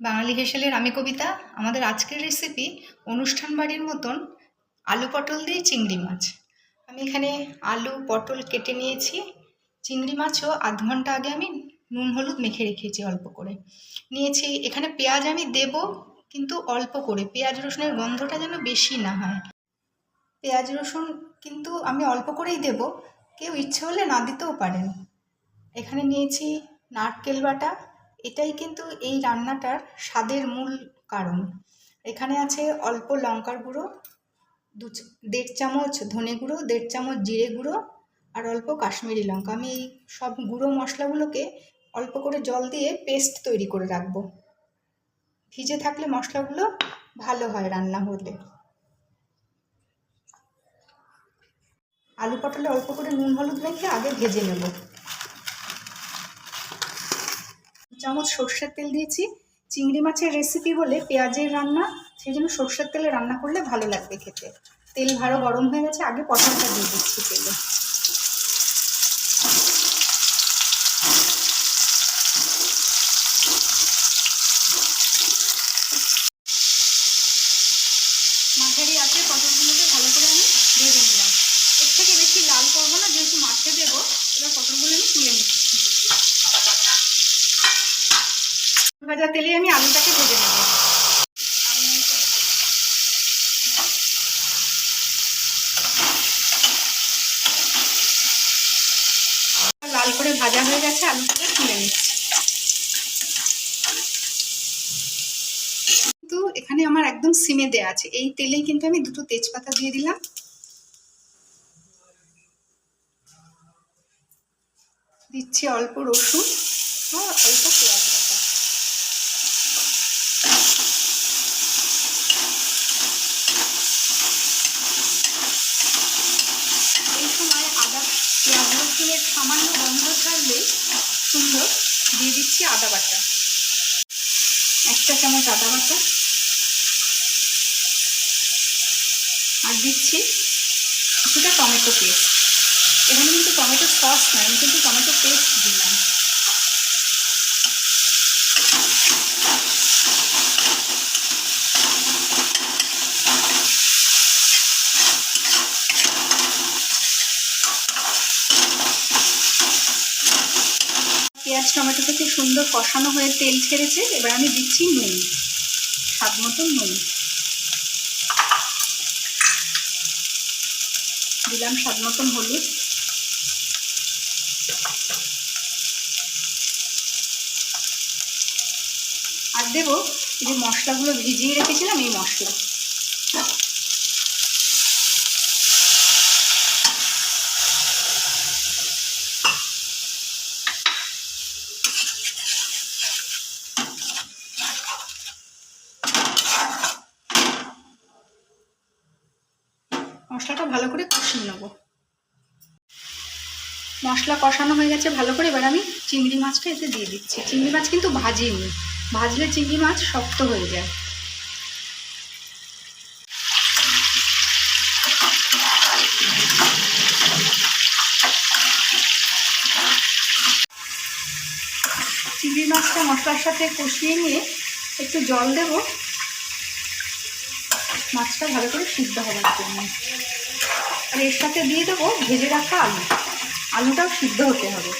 বাঙালি হেসেলের আমি কবিতা, আমাদের আজকের রেসিপি অনুষ্ঠান বাড়ির মতন আলু পটল দিয়ে চিংড়ি মাছ। আমি এখানে আলু পটল কেটে নিয়েছি, চিংড়ি মাছও আধ ঘণ্টা আগে আমি নুন হলুদ মেখে রেখেছি অল্প করে। নিয়েছি, এখানে পেঁয়াজ আমি দেব, কিন্তু অল্প করে, পেঁয়াজ রসুনের গন্ধটা যেন বেশি না হয়। পেঁয়াজ রসুন কিন্তু আমি অল্প করেই দেব, কেউ ইচ্ছে হলে না দিতেও পারেন। এখানে নিয়েছি নারকেল বাটা এটাই কিন্তু এই রান্নাটার স্বাদের মূল কারণ। এখানে আছে অল্প লঙ্কার গুঁড়ো, দু দেড় চামচ ধনে গুঁড়ো, দেড় চামচ জিরে গুঁড়ো আর অল্প কাশ্মীরি লঙ্কা। আমি এই সব গুঁড়ো মশলাগুলোকে অল্প করে জল দিয়ে পেস্ট তৈরি করে রাখব। ভিজে থাকলে মশলাগুলো ভালো হয় রান্না হলে। আলু পটলে অল্প করে নুন, হলুদ মেখে আগে ভেজে নেব। চামচ সর্ষের তেল দিয়েছি, চিংড়ি মাছের রেসিপি হলে পেঁয়াজের রান্না, সেই জন্য সর্ষের তেলে রান্না করলে ভালো লাগবে খেতে। তেল ভালো গরম হয়ে গেছে, আগে পটলটা দিয়ে দিচ্ছি তেলে। মাঝারি আছে পটলগুলোকে ভালো করে আমি ভেজে নিলাম। এর থেকে বেশি লাল করব না, যেহেতু মাছে দেবো, এবার পটলগুলো আমি তুলে নিচ্ছি। ভাজা তেলে আমি আলুটাকে ভেজে নেব। লাল করে ভাজা হয়ে গেছে, আলুটাকে তুলে নিচ্ছি। কিন্তু এখানে আমার একদম সিমে দেয়া আছে। এই তেলেই কিন্তু আমি দুটো তেজপাতা দিয়ে দিলাম। দিচ্ছি অল্প রসুন। আর অল্প পেঁয়াজ বাটা এই সময় আদা পেঁয়াজ রসুনের সামান্য গন্ধ ছাড়লেই সুন্দর দিয়ে দিচ্ছি আদা বাটা। একটা চামচ আদা বাটা। আর দিচ্ছি কিছুটা টমেটো পেস্ট। এখানে কিন্তু টমেটো সস নয়, আমি কিন্তু টমেটো পেস্ট দিলাম। পেঁয়াজ টমেটো থেকে সুন্দর কষানো হয়ে তেল ছেড়েছে। এবার আমি দিচ্ছি নুন, স্বাদ মতন নুন। দিলাম স্বাদ মতন হলুদ। আর দেবো যে মশলাগুলো ভিজিয়ে রেখেছিলাম এই মশলা। মশলাটা ভালো করে কষিয়ে নেব। মশলা কষানো হয়ে গেছে ভালো করে, এবার আমি চিংড়ি মাছটা এতে দিয়ে দিচ্ছি। চিংড়ি মাছ কিন্তু ভাজিনি। ভাজলে চিংড়ি মাছ শক্ত হয়ে যায়। চিংড়ি মাছটা মশলার সাথে কষিয়ে নিয়ে একটু জল দেব। মাছটা ভালো করে সিদ্ধ হওয়ার জন্য। আর এর সাথে দিয়ে দেবো ভেজে রাখা আলু। আলুটাও সিদ্ধ হতে হবে।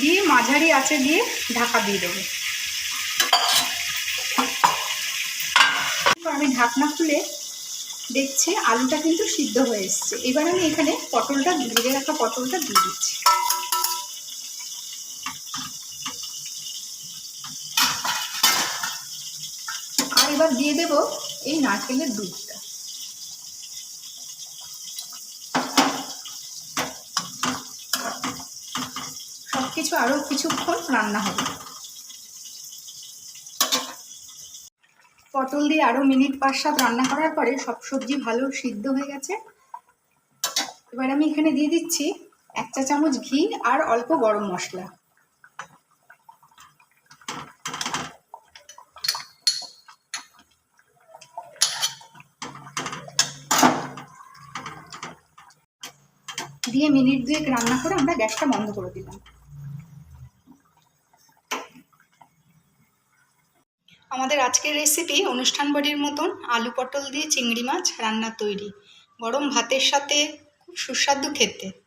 দিয়ে মাঝারি আঁচে দিয়ে ঢাকা দিয়ে দেবো। আমি ঢাকনা খুলে দেখছি, আলুটা কিন্তু সিদ্ধ হয়ে এসছে। এবার আমি এখানে পটলটা, ভেজে রাখা পটলটা দিয়ে দিচ্ছি। আর এবার দিয়ে দেব এই নারকেলের দুধটা। সব কিছু আরও কিছুক্ষণ রান্না হবে। পটল দিয়ে আরও মিনিট পাঁচ সাত রান্না করার পরে সব সবজি ভালো সিদ্ধ হয়ে গেছে। এবার আমি এখানে দিয়ে দিচ্ছি এক চা চামচ ঘি আর অল্প গরম মশলা। দিয়ে মিনিট দুয়েক রান্না করে আমরা গ্যাসটা বন্ধ করে দিলাম। আমাদের আজকের রেসিপি অনুষ্ঠান বাড়ির মতন আলু পটল দিয়ে চিংড়ি মাছ রান্না তৈরি। গরম ভাতের সাথে খুব সুস্বাদু খেতে।